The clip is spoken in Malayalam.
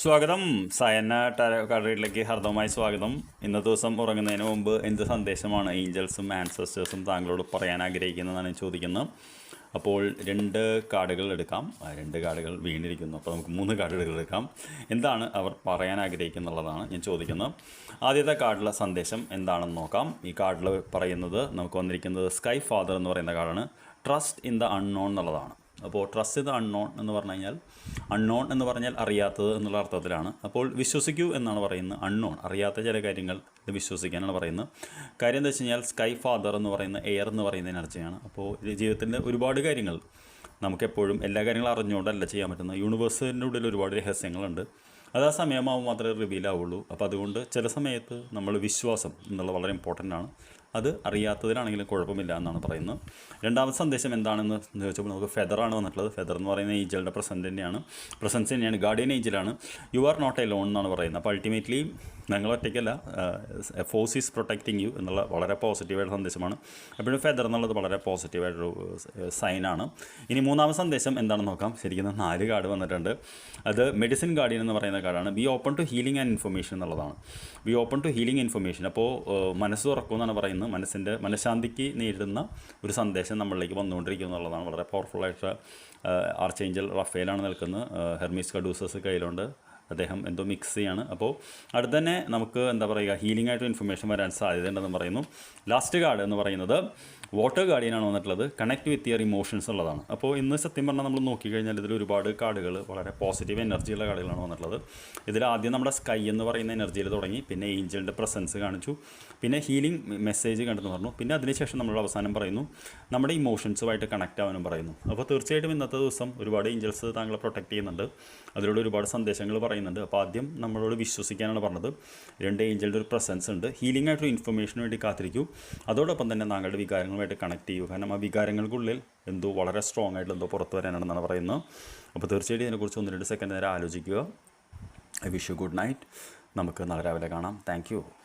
സ്വാഗതം. സയന കടയിലേക്ക് ഹർദവമായി സ്വാഗതം. ഇന്നത്തെ ദിവസം ഉറങ്ങുന്നതിന് മുമ്പ് എന്ത് സന്ദേശമാണ് ഏഞ്ചൽസും ആൻസസ്റ്റേഴ്സും താങ്കളോട് പറയാൻ ആഗ്രഹിക്കുന്നതെന്നാണ് ഞാൻ ചോദിക്കുന്നത്. അപ്പോൾ രണ്ട് കാർഡുകൾ എടുക്കാം. രണ്ട് കാർഡുകൾ വീണിരിക്കുന്നു. അപ്പോൾ നമുക്ക് മൂന്ന് കാർഡുകൾ എടുക്കാം. എന്താണ് അവർ പറയാൻ ആഗ്രഹിക്കുന്നുള്ളതാണ് ഞാൻ ചോദിക്കുന്നത്. ആദ്യത്തെ കാർഡിലെ സന്ദേശം എന്താണെന്ന് നോക്കാം. ഈ കാർഡിൽ പറയുന്നത് നമുക്ക് വന്നിരിക്കുന്നത് സ്കൈ ഫാദർ എന്ന് പറയുന്ന കാർഡാണ്. ട്രസ്റ്റ് ഇൻ ദ അൺനോൺ എന്നുള്ളതാണ്. അപ്പോൾ ട്രസ്റ്റ് ഇത് അൺനോൺ എന്ന് പറഞ്ഞു കഴിഞ്ഞാൽ അൺനോൺ എന്ന് പറഞ്ഞാൽ അറിയാത്തത് എന്നുള്ള അർത്ഥത്തിലാണ്. അപ്പോൾ വിശ്വസിക്കൂ എന്നാണ് പറയുന്നത്. അൺനോൺ അറിയാത്ത ചില കാര്യങ്ങൾ വിശ്വസിക്കാനാണ് പറയുന്നത്. കാര്യം എന്താ വെച്ച് കഴിഞ്ഞാൽ സ്കൈ ഫാദർ എന്ന് പറയുന്ന എയർ എന്ന് പറയുന്ന എനർജിയാണ് അപ്പോൾ ജീവിതത്തിന്റെ ഒരുപാട് കാര്യങ്ങൾ നമുക്കെപ്പോഴും എല്ലാ കാര്യങ്ങളും അറിഞ്ഞുകൊണ്ടല്ല ചെയ്യാൻ പറ്റുന്നത്. യൂണിവേഴ്സിന്റെ ഉള്ളിൽ ഒരുപാട് രഹസ്യങ്ങളുണ്ട്. അത് ആ സമയമാകുമ്പോൾ മാത്രമേ റിവീൽ ആവുള്ളൂ. അപ്പോൾ അതുകൊണ്ട് ചില സമയത്ത് നമ്മൾ വിശ്വാസം എന്നുള്ളത് വളരെ ഇമ്പോർട്ടന്റ് ആണ്. അത് അറിയാത്തതിനാണെങ്കിലും കുഴപ്പമില്ല എന്നാണ് പറയുന്നത്. രണ്ടാമത്തെ സന്ദേശം എന്താണെന്ന് ചോദിച്ചപ്പോൾ നമുക്ക് ഫെദറാണ് വന്നിട്ടുള്ളത്. ഫെദർ എന്ന് പറയുന്ന ഏഞ്ചലിന്റെ പ്രസന്റ് തന്നെയാണ്. പ്രസൻസ് തന്നെയാണ്. ഗാർഡിയൻ ഏഞ്ചലാണ് you are not alone എന്നാണ് പറയുന്നത്. അപ്പോൾ അൾട്ടിമേറ്റ്ലി ഞങ്ങൾ ഒറ്റയ്ക്കല്ല. ഫോഴ്സ് ഈസ് പ്രൊട്ടക്റ്റിംഗ് യു എന്നുള്ള വളരെ പോസിറ്റീവായിട്ട് സന്ദേശമാണ്. എപ്പോഴും ഫെദർ എന്നുള്ളത് വളരെ പോസിറ്റീവായിട്ടൊരു സൈനാണ് ഇനി മൂന്നാമത്തെ സന്ദേശം എന്താണെന്ന് നോക്കാം. ശരിക്കും നാല് കാർഡ് വന്നിട്ടുണ്ട്. അത് മെഡിസിൻ ഗാർഡിയൻ എന്ന് പറയുന്ന കാർഡാണ്. Be open to healing and information എന്നുള്ളതാണ്. Be open to healing information അപ്പോൾ മനസ്സ് തുറക്കുമെന്നാണ് പറയുന്നത്. മനസ്സിന്റെ മനഃശാന്തിക്ക് നേരിടുന്ന ഒരു സന്ദേശം നമ്മളിലേക്ക് വന്നുകൊണ്ടിരിക്കുന്നു എന്നുള്ളതാണ് വളരെ പവർഫുള്ളായിട്ട് ആർച്ചേഞ്ചൽ റഫേലാണ് നിൽക്കുന്നത്. ഹെർമീസ് കഡൂസസ് കയ്യിലുണ്ട്. അദ്ദേഹം എന്തോ മിക്സ് ചെയ്യാണ്. അപ്പോൾ അടുത്ത് തന്നെ നമുക്ക് എന്താ പറയുക ഹീലിംഗ് ആയിട്ട് ഇൻഫർമേഷൻ വരാൻ സാധ്യതയുണ്ടെന്ന് പറയുന്നു. ലാസ്റ്റ് കാർഡ് എന്ന് പറയുന്നത് വാട്ടർ ഗാർഡിയനാണ് വന്നിട്ടുള്ളത്. കണക്ട് വിത്ത് യുവർ ഇമോഷൻസ് ഉള്ളതാണ്. അപ്പോൾ ഇന്ന് സത്യം പറഞ്ഞാൽ നമ്മൾ നോക്കിക്കഴിഞ്ഞാൽ ഇതിൽ ഒരുപാട് കാർഡുകൾ വളരെ പോസിറ്റീവ് എനർജിയുള്ള കാർഡുകളാണ് വന്നിട്ടുള്ളത്. ഇതിൽ ആദ്യം നമ്മുടെ സ്കൈ എന്ന് പറയുന്ന എനർജിയിൽ തുടങ്ങി പിന്നെ ഏഞ്ചലിന്റെ പ്രസൻസ് കാണിച്ചു പിന്നെ ഹീലിംഗ് മെസ്സേജ് കണ്ടെന്ന് പറഞ്ഞു പിന്നെ അതിനുശേഷം നമ്മൾ അവസാനം പറയുന്നു നമ്മുടെ ഇമോഷൻസുമായിട്ട് കണക്ട് ആവാനും പറയുന്നു. അപ്പോൾ തീർച്ചയായിട്ടും ഇന്നത്തെ ദിവസം ഒരുപാട് ഏഞ്ചൽസ് താങ്കളെ പ്രൊട്ടക്റ്റ് ചെയ്യുന്നുണ്ട്. അതിലൂടെ ഒരുപാട് സന്ദേശങ്ങൾ പറയുന്നുണ്ട്. അപ്പോൾ ആദ്യം നമ്മളോട് വിശ്വസിക്കാനാണ് പറഞ്ഞത്. രണ്ട് ഏഞ്ചലിന്റെ ഒരു പ്രസൻസ് ഉണ്ട്. ഹീലിംഗ് ആയിട്ടൊരു ഇൻഫർമേഷന് വേണ്ടി കാത്തിരിക്കൂ. അതോടൊപ്പം തന്നെ താങ്കളുടെ വികാരങ്ങളുമായിട്ട് കണക്ട് ചെയ്യൂ. കാരണം ആ വികാരങ്ങൾക്കുള്ളിൽ എന്തോ വളരെ സ്ട്രോങ് ആയിട്ട് എന്തോ പുറത്ത് വരാനാണെന്നാണ് പറയുന്നത്. അപ്പോൾ തീർച്ചയായിട്ടും ഇതിനെക്കുറിച്ച് ഒന്ന് രണ്ട് സെക്കൻഡ് നേരം ആലോചിക്കുക. I wish you good night നമുക്ക് നാളെ രാവിലെ കാണാം. താങ്ക്